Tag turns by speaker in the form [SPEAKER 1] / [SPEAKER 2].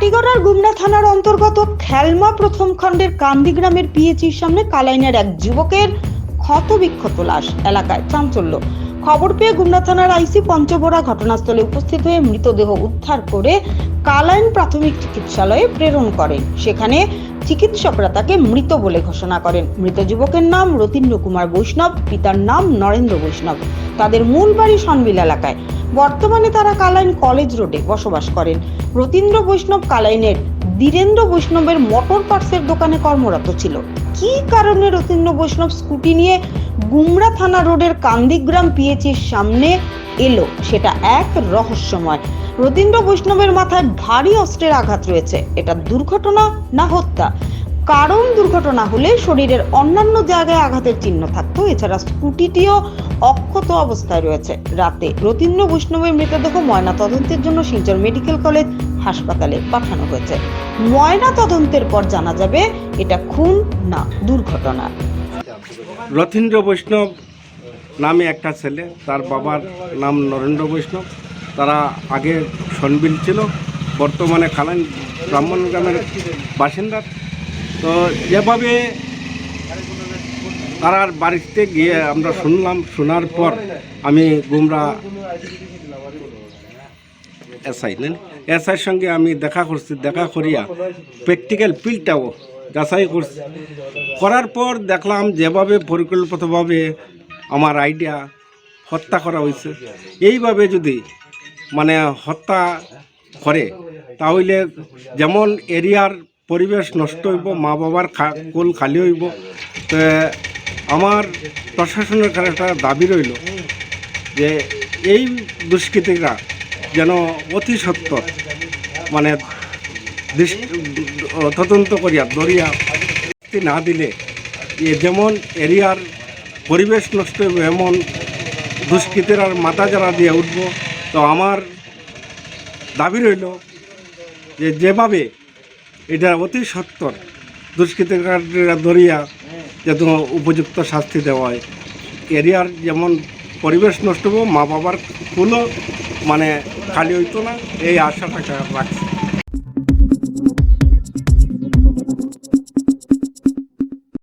[SPEAKER 1] মাটিগড়ার গুমনা থানার অন্তর্গত খেলমা প্রথম খণ্ডের কান্দি গ্রামের পিএচির সামনে কালাইনের এক যুবকের ক্ষতবিক্ষত লাশ এলাকায় চাঞ্চল্য। খবর পেয়ে গুমনা থানার আইসি পঞ্চবরা ঘটনাস্থলে উপস্থিত হয়ে মৃতদেহ উদ্ধার করে কালাইন প্রাথমিক চিকিৎসালয়ে প্রেরণ করেন। সেখানে চিকিৎসকরা তাকে মৃত বলে ঘোষণা করেন। মৃত যুবকের নাম রতীন্দ্র কুমার বৈষ্ণব, পিতার নাম নরেন্দ্র বৈষ্ণব। তাদের মূল বাড়ি সনবিল এলাকায়। বর্তমানে তারা কালাইন কলেজ রোডে বসবাস করেন। রতীন্দ্র বৈষ্ণব কালাইনের ধীরেন্দ্র বৈষ্ণবের মোটর পার্টসের দোকানে কর্মরত ছিল। কী কারণে রতীন্দ্র বৈষ্ণব স্কুটি নিয়ে গুমরা থানা রোডের কান্দিগ্রাম পিএচির সামনে এলো? সেটা এক রহস্যময়। রতীন্দ্র বৈষ্ণবের মাথায় ভারী অস্ত্রের আঘাত রয়েছে। এটা দুর্ঘটনা না হত্যা? কারণ দুর্ঘটনা হলে শরীরের অন্যান্য জায়গায় আঘাতের চিহ্ন থাকতো। এছাড়া স্কুটিটিও অক্ষত অবস্থায় রয়েছে। রাতে রতীন্দ্র বৈষ্ণবের মৃতদেহ ময়না তদন্তের জন্য শিলচর মেডিকেল কলেজ হাসপাতালে পাঠানো হয়েছে। ময়না তদন্তের পর জানা যাবে, এটা খুন না দুর্ঘটনা।
[SPEAKER 2] রথীন্দ্র বৈষ্ণব নামে একটা ছেলে, তার বাবার নাম নরেন্দ্র বৈষ্ণব। তারা আগে সনবিল ছিল, বর্তমানে খালান ব্রাহ্মণ গ্রামের বাসিন্দা। তো যেভাবে তারার বাড়িতে গিয়ে আমরা শুনলাম, শোনার পর আমি গুমরা এসআই, নেন? এসআইয়ের সঙ্গে আমি দেখা করছি, দেখা করিয়া প্র্যাকটিক্যাল পিলটাও যাচাই করছি। করার পর দেখলাম যেভাবে পরিকল্পিতভাবে আমার আইডিয়া হত্যা করা হয়েছে। এইভাবে যদি মানে হত্যা করে, তাহলে যেমন এরিয়ার পরিবেশ নষ্ট হইব মা বাবার কোল খালি হইব। তো আমার প্রশাসনের কাছে একটা দাবি রইল যে এই দুষ্কৃতীরা যেন অতি সত্তর মানে তদন্ত করিয়া দরিয়া না দিলে যেমন এরিয়ার পরিবেশ নষ্ট হইব, এমন দুষ্কৃতীর আর মাথা যারা দিয়ে উঠব। তো আমার দাবি রইল যে যেভাবে এটা অতি সত্তর। দুষ্কৃতিকারীরা ধরিয়া যত উপযুক্ত শাস্তি দেওয়া হয় এরিয়ার যেমন পরিবেশ নষ্ট হব মা বাবার কোনো মানে খালি হইতো না, এই আশাটাকে রাখছি।